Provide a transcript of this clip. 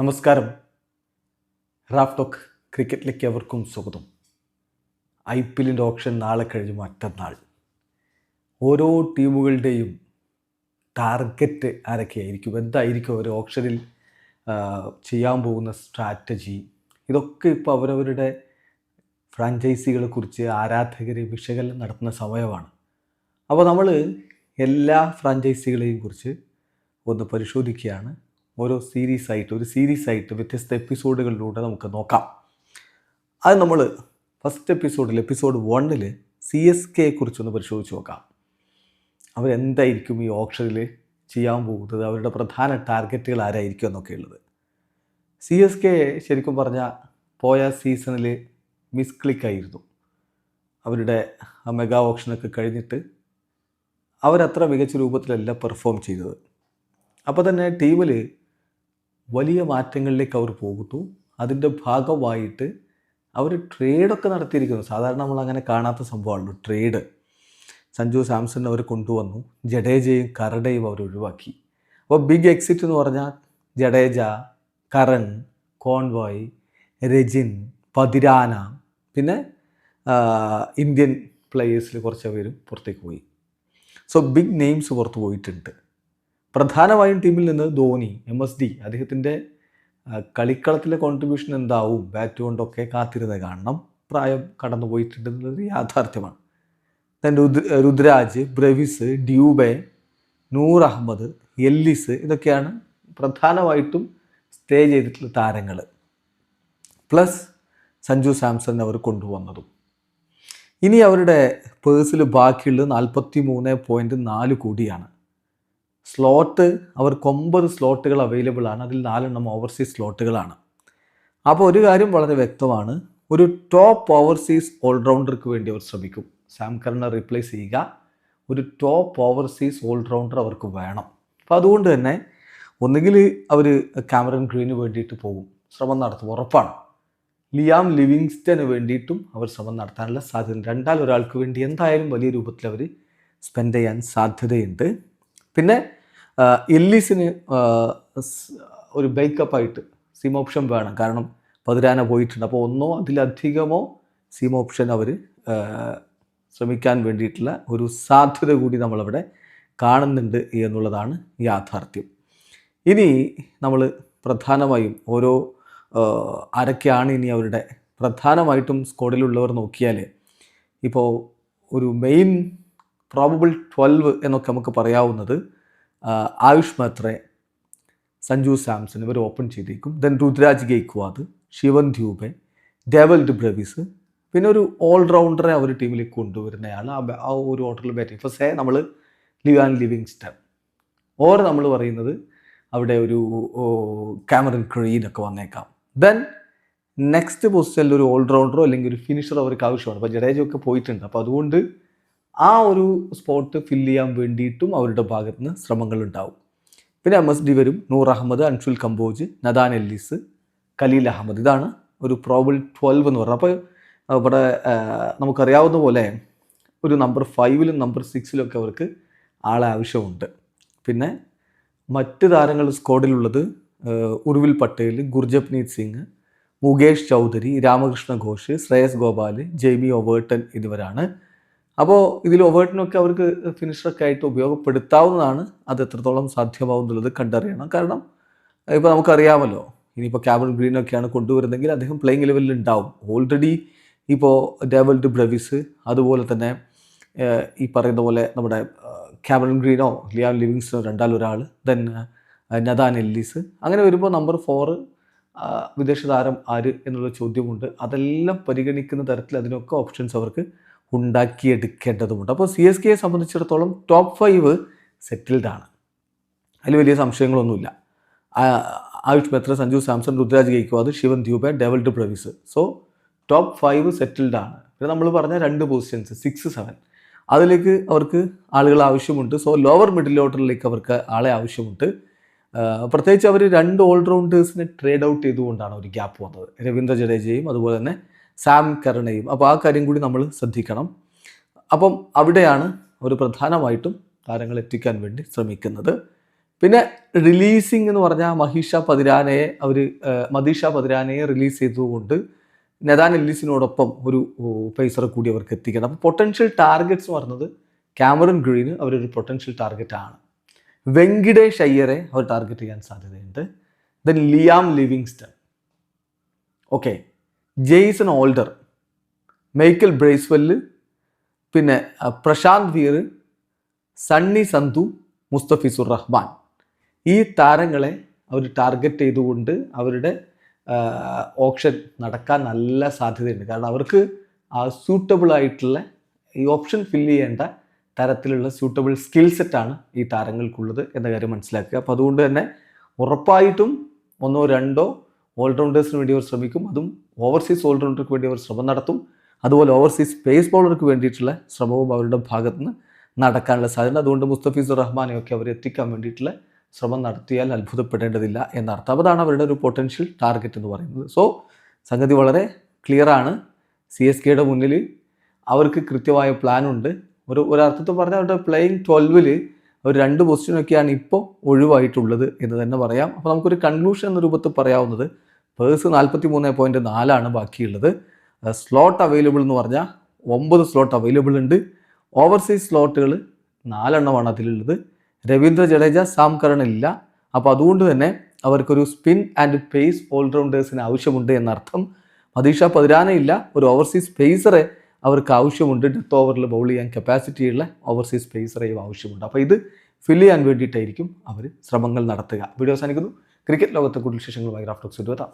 നമസ്കാരം. Raf talk ക്രിക്കറ്റിലേക്ക് അവർക്കും സ്വാഗതം. ഐ പി എല്ലിന്റെ ഓപ്ഷൻ നാളെ കഴിഞ്ഞ് മറ്റന്നാൾ. ഓരോ ടീമുകളുടെയും ടാർഗറ്റ് ആരൊക്കെയായിരിക്കും? എന്തായിരിക്കും അവർ ഓപ്ഷനിൽ ചെയ്യാൻ പോകുന്ന സ്ട്രാറ്റജി? ഇതൊക്കെ ഇപ്പോൾ അവരവരുടെ ഫ്രാഞ്ചൈസികളെ കുറിച്ച് ആരാധകർ വിശകലനം നടത്തുന്ന സമയമാണ്. അപ്പോൾ നമ്മൾ എല്ലാ ഫ്രാഞ്ചൈസികളെയും കുറിച്ച് ഒന്ന് പരിശോധിക്കുകയാണ്. ഓരോ സീരീസ് ആയിട്ട് ഒരു സീരീസ് ആയിട്ട് വ്യത്യസ്ത എപ്പിസോഡുകളിലൂടെ നമുക്ക് നോക്കാം. അത് നമ്മൾ ഫസ്റ്റ് എപ്പിസോഡിൽ എപ്പിസോഡ് വണ്ണിൽ സി എസ് കെയെ കുറിച്ചൊന്ന് പരിശോധിച്ച് നോക്കാം. അവരെന്തായിരിക്കും ഈ ഓപ്ഷനിൽ ചെയ്യാൻ പോകുന്നത്? അവരുടെ പ്രധാന ടാർഗറ്റുകൾ ആരായിരിക്കും എന്നൊക്കെ ഉള്ളത്. സി എസ് കെ ശരിക്കും പറഞ്ഞാൽ പോയ സീസണിൽ മിസ് ക്ലിക്കായിരുന്നു അവരുടെ ആ മെഗാ ഓപ്ഷനൊക്കെ കഴിഞ്ഞിട്ട് അവരത്ര മികച്ച രൂപത്തിലല്ല പെർഫോം ചെയ്തത്. അപ്പോൾ തന്നെ ടീമിൽ വലിയ മാറ്റങ്ങളിലേക്ക് അവർ പോകുന്നു. അതിന്റെ ഭാഗമായിട്ട് അവർ ട്രേഡൊക്കെ നടത്തിയിരിക്കുന്നു. സാധാരണ നമ്മൾ അങ്ങനെ കാണാത്ത സംഭവമാണല്ലോ ട്രേഡ്. സഞ്ജു സാംസൺ അവർ കൊണ്ടുവന്നു. ജഡേജയും കരടയും അവർ ഒഴിവാക്കി. അപ്പോൾ ബിഗ് എക്സിറ്റ് എന്ന് പറഞ്ഞാൽ ജഡേജ കരൺ കോൺവോയ് രജിൻ പതിരാന പിന്നെ ഇന്ത്യൻ പ്ലേയേഴ്സിൽ കുറച്ച് പേരും പുറത്തേക്ക് പോയി. സോ ബിഗ് നെയിംസ് പുറത്ത് പോയിട്ടുണ്ട്. പ്രധാനമായും ടീമിൽ നിന്ന് ധോനി എം എസ് ഡി അദ്ദേഹത്തിന്റെ കളിക്കളത്തിലെ കോൺട്രിബ്യൂഷൻ എന്താവും? ബാറ്റ് കൊണ്ടൊക്കെ കാത്തിരുന്ന് കാണണം പ്രായം കടന്നു പോയിട്ടുണ്ടെന്നുള്ളത് യാഥാർത്ഥ്യമാണ്. തന്റെ രുദ് രുദ്രാജ് ബ്രവിസ് ഡ്യൂബെ നൂർ അഹമ്മദ് എല്ലിസ് ഇതൊക്കെയാണ് പ്രധാനമായിട്ടും സ്റ്റേ ചെയ്തിട്ടുള്ള താരങ്ങൾ പ്ലസ് സഞ്ജു സാംസൺ അവർ കൊണ്ടുവന്നതും. ഇനി അവരുടെ പേഴ്സിൽ ബാക്കിയുള്ളത് നാൽപ്പത്തി മൂന്ന് പോയിന്റ് നാല് കോടിയാണ്. സ്ലോട്ട് അവർക്ക് ഒമ്പത് സ്ലോട്ടുകൾ അവൈലബിൾ ആണ്. അതിൽ നാലെണ്ണം ഓവർസീസ് സ്ലോട്ടുകളാണ് അപ്പോൾ ഒരു കാര്യം വളരെ വ്യക്തമാണ്. ഒരു ടോപ്പ് ഓവർസീസ് ഓൾറൗണ്ടർക്ക് വേണ്ടി അവർ ശ്രമിക്കും. സാം കർണ റീപ്ലേസ് ചെയ്യുക. ഒരു ടോപ്പ് ഓവർസീസ് ഓൾറൗണ്ടർ അവർക്ക് വേണം. അപ്പോൾ അതുകൊണ്ട് തന്നെ ഒന്നുകിൽ അവർ ക്യാമറൻ ഗ്രീന് വേണ്ടിയിട്ട് പോകും. ശ്രമം നടത്തും. ഉറപ്പാണ്. ലിയാം ലിവിങ്സ്റ്റന് വേണ്ടിയിട്ടും അവർ ശ്രമം നടത്താനുള്ള സാധ്യത രണ്ടാൽ ഒരാൾക്ക് വേണ്ടി എന്തായാലും വലിയ രൂപത്തിൽ അവർ സ്പെൻഡ് ചെയ്യാൻ സാധ്യതയുണ്ട്. പിന്നെ എല്ലിസിന് ഒരു ബേക്കപ്പായിട്ട് സിം ഓപ്ഷൻ വേണം. കാരണം പതിരാന പോയിട്ടുണ്ട്. അപ്പോൾ ഒന്നോ അതിലധികമോ സിം ഓപ്ഷൻ അവർ ശ്രമിക്കാൻ വേണ്ടിയിട്ടുള്ള ഒരു സാധ്യത കൂടി നമ്മളവിടെ കാണുന്നുണ്ട് എന്നുള്ളതാണ് യാഥാർത്ഥ്യം. ഇനി നമ്മൾ പ്രധാനമായും ഓരോ ആരൊക്കെയാണ് ഇനി അവരുടെ പ്രധാനമായിട്ടും സ്കോഡിലുള്ളവർ നോക്കിയാൽ ഇപ്പോൾ ഒരു മെയിൻ പ്രോബബിൾ ട്വൽവ് എന്നൊക്കെ നമുക്ക് പറയാവുന്നത് ആയുഷ് മത്രേ സഞ്ജു സാംസൺ ഇവർ ഓപ്പൺ ചെയ്തേക്കും. Then Ruturaj Gaikwad Shivam Dube Dewald Brevis പിന്നെ ഒരു ഓൾറൗണ്ടറെ അവർ ടീമിലേക്ക് കൊണ്ടുവരുന്നയാൾ ആ ഒരു ഓർഡറിൽ ബാറ്റിംഗ് ഫസ്റ്റ് നമ്മൾ Liv and living Livingstone or നമ്മൾ പറയുന്നത് അവിടെ ഒരു ക്യാമറൻ ക്രീനൊക്കെ വന്നേക്കാം. ദെൻ നെക്സ്റ്റ് പൊസിഷനിൽ ഒരു ഓൾറൗണ്ടറോ അല്ലെങ്കിൽ ഒരു ഫിനിഷറോ അവർക്ക് ആവശ്യമാണ്. അപ്പോൾ ജഡേജൊക്കെ പോയിട്ടുണ്ട്. അപ്പോൾ അതുകൊണ്ട് ആ ഒരു സ്പോട്ട് ഫില്ല് ചെയ്യാൻ വേണ്ടിയിട്ടും അവരുടെ ഭാഗത്ത് നിന്ന് ശ്രമങ്ങൾ ഉണ്ടാവും പിന്നെ എം എസ് ഡി വരും നൂർ അഹമ്മദ് അൻഷുൽ കമ്പോജ് നദാൻ എല്ലിസ് ഖലീൽ അഹമ്മദ്. ഇതാണ് ഒരു പ്രോബിൾ ട്വൽവ് എന്ന് പറഞ്ഞത്. അപ്പോൾ ഇവിടെ നമുക്കറിയാവുന്ന പോലെ ഒരു നമ്പർ ഫൈവിലും നമ്പർ സിക്സിലും ഒക്കെ അവർക്ക് ആളെ ആവശ്യമുണ്ട്. പിന്നെ മറ്റ് താരങ്ങൾ സ്ക്വാഡിലുള്ളത് ഉർവിൽ പട്ടേൽ ഗുർജപ്നീത് സിംഗ് മുകേഷ് ചൗധരി രാമകൃഷ്ണ ഘോഷ് ശ്രേയസ് ഗോപാൽ ജെയ്മി ഒവേർട്ടൻ എന്നിവരാണ്. അപ്പോൾ ഇതിൽ ഒവേർട്ടിനൊക്കെ അവർക്ക് ഫിനിഷറൊക്കെ ആയിട്ട് ഉപയോഗപ്പെടുത്താവുന്നതാണ്. അത് എത്രത്തോളം സാധ്യമാവും എന്നുള്ളത് കണ്ടറിയണം. കാരണം ഇപ്പോൾ നമുക്കറിയാമല്ലോ ഇനിയിപ്പോൾ ക്യാബിൻ ഗ്രീനൊക്കെയാണ് കൊണ്ടുവരുന്നതെങ്കിൽ അദ്ദേഹം പ്ലേയിങ് ലെവലിൽ ഉണ്ടാവും. ഓൾറെഡി ഇപ്പോൾ ഡേവൽഡ് ബ്രവിസ് അതുപോലെ തന്നെ ഈ പറയുന്ന പോലെ നമ്മുടെ ക്യാബിൻ ഗ്രീനോ ലിയാൻ ലിവിങ്സ്റ്റോ രണ്ടാലൊരാൾ ദെൻ നദാൻ എല്ലീസ് അങ്ങനെ വരുമ്പോൾ നമ്പർ ഫോറ് വിദേശ താരം ആര് എന്നുള്ള ചോദ്യമുണ്ട്. അതെല്ലാം പരിഗണിക്കുന്ന തരത്തിൽ അതിനൊക്കെ ഓപ്ഷൻസ് അവർക്ക് ഉണ്ടാക്കിയെടുക്കേണ്ടതുമുണ്ട്. അപ്പോൾ സി എസ് കെയെ സംബന്ധിച്ചിടത്തോളം ടോപ്പ് ഫൈവ് സെറ്റിൽഡാണ് അതിൽ വലിയ സംശയങ്ങളൊന്നുമില്ല. Ayush Mhatre Sanju Samson Ruturaj Gaikwad Shivam Dube Dewald Brevis so top five സെറ്റിൽഡാണ് പിന്നെ നമ്മൾ പറഞ്ഞ രണ്ട് പൊസിഷൻസ് സിക്സ് സെവൻ അതിലേക്ക് അവർക്ക് ആളുകൾ ആവശ്യമുണ്ട്. സോ ലോവർ മിഡിൽ ഓർഡറിലേക്ക് അവർക്ക് ആളെ ആവശ്യമുണ്ട്. പ്രത്യേകിച്ച് അവർ രണ്ട് ഓൾറൗണ്ടേഴ്സിനെ ട്രേഡ് ഔട്ട് ചെയ്തുകൊണ്ടാണ് ഒരു ഗ്യാപ്പ് വന്നത്. രവീന്ദ്ര ജഡേജയും അതുപോലെ തന്നെ സാം കരണയും അപ്പോൾ ആ കാര്യം കൂടി നമ്മൾ ശ്രദ്ധിക്കണം. അപ്പം അവിടെയാണ് ഒരു പ്രധാനമായിട്ടും താരങ്ങൾ എത്തിക്കാൻ വേണ്ടി ശ്രമിക്കുന്നത്. പിന്നെ റിലീസിങ് എന്ന് പറഞ്ഞാൽ മഹീഷ പതിരാനയെ അവർ മദീഷ പതിരാനയെ റിലീസ് ചെയ്തതുകൊണ്ട് നെതാൻ എല്ലിസിനോടൊപ്പം ഒരു പേസറെ കൂടി അവർക്ക് എത്തിക്കണം. അപ്പോൾ പൊട്ടൻഷ്യൽ ടാർഗറ്റ്സ് എന്ന് പറഞ്ഞത് ക്യാമറൻ ഗ്രീന് അവരൊരു പൊട്ടൻഷ്യൽ ടാർഗറ്റ് ആണ്. വെങ്കിടേഷ് അയ്യരെ അവർ ടാർഗറ്റ് ചെയ്യാൻ സാധ്യതയുണ്ട്. Then Liam Livingstone. Okay Jason Holder Michael Bracewell പിന്നെ പ്രശാന്ത് വീർ സണ്ണി സന്തു മുസ്തഫിസുർ റഹ്മാൻ. ഈ താരങ്ങളെ അവർ ടാർഗറ്റ് ചെയ്തുകൊണ്ട് അവരുടെ ഓപ്ഷൻ നടക്കാൻ നല്ല സാധ്യതയുണ്ട്. കാരണം അവർക്ക് സൂട്ടബിൾ ആയിട്ടുള്ള ഈ ഓപ്ഷൻ ഫില്ല് ചെയ്യേണ്ട തരത്തിലുള്ള സ്യൂട്ടബിൾ സ്കിൽ സെറ്റാണ് ഈ താരങ്ങൾക്കുള്ളത് എന്ന കാര്യം മനസ്സിലാക്കുക. അപ്പോൾ അതുകൊണ്ട് തന്നെ ഉറപ്പായിട്ടും ഒന്നോ രണ്ടോ ഓൾറൗണ്ടേഴ്സിന് വേണ്ടി അവർ ശ്രമിക്കും. അതും ഓവർസീസ് ഓൾറൗണ്ടർക്ക് വേണ്ടി അവർ ശ്രമം നടത്തും. അതുപോലെ ഓവർസീസ് പേസ് ബോളർക്ക് വേണ്ടിയിട്ടുള്ള ശ്രമവും അവരുടെ ഭാഗത്ത് നിന്ന് നടക്കാനുള്ള സാധ്യത അതുകൊണ്ട് മുസ്തഫീസുർ റഹ്മാനെയൊക്കെ അവർ എത്തിക്കാൻ വേണ്ടിയിട്ടുള്ള ശ്രമം നടത്തിയാൽ അത്ഭുതപ്പെടേണ്ടതില്ല എന്നർത്ഥം. അതാണ് അവരുടെ ഒരു പൊട്ടൻഷ്യൽ ടാർഗറ്റ് എന്ന് പറയുന്നത്. സോ സംഗതി വളരെ ക്ലിയറാണ് സി എസ് കെയുടെ മുന്നിൽ അവർക്ക് കൃത്യമായ പ്ലാനുണ്ട് ഒരു ഒരർത്ഥത്തിൽ പറഞ്ഞാൽ അവരുടെ പ്ലേയിങ് ട്വൽവിൽ ഒരു രണ്ട് പൊസിഷനൊക്കെയാണ് ഇപ്പോൾ ഒഴിവായിട്ടുള്ളത് എന്ന് തന്നെ പറയാം. അപ്പോൾ നമുക്കൊരു കൺക്ലൂഷൻ എന്ന രൂപത്തിൽ പറയാവുന്നത് പേഴ്സ് നാൽപ്പത്തി മൂന്ന് പോയിന്റ് നാലാണ് ബാക്കിയുള്ളത്. സ്ലോട്ട് അവൈലബിൾ എന്ന് പറഞ്ഞാൽ ഒമ്പത് സ്ലോട്ട് അവൈലബിൾ ഉണ്ട്. ഓവർസീസ് സ്ലോട്ടുകൾ നാലെണ്ണമാണ് അതിലുള്ളത്. രവീന്ദ്ര ജഡേജ സാം കരൺ ഇല്ല. അപ്പോൾ അതുകൊണ്ട് തന്നെ അവർക്കൊരു സ്പിൻ ആൻഡ് പേസ് ഓൾറൗണ്ടേഴ്സിന് ആവശ്യമുണ്ട് എന്നർത്ഥം. മദീഷ പതിരാനയില്ല ഒരു ഓവർസീസ് പേസറെ അവർക്ക് ആവശ്യമുണ്ട്. ഡെത്ത് ഓവറിൽ ബൗൾ ചെയ്യാൻ കപ്പാസിറ്റിയുള്ള ഓവർസീസ് പേസറേയും ആവശ്യമുണ്ട്. അപ്പോൾ ഇത് ഫില്ല് ചെയ്യാൻ വേണ്ടിയിട്ടായിരിക്കും അവർ ശ്രമങ്ങൾ നടത്തുക. വീഡിയോ അവസാനിക്കുന്നു. ക്രിക്കറ്റ് ലോകത്തെ കൂടുതൽ വിശേഷങ്ങളുമായി ഗ്രാഫ്റ്റോക്സ് എത്താം.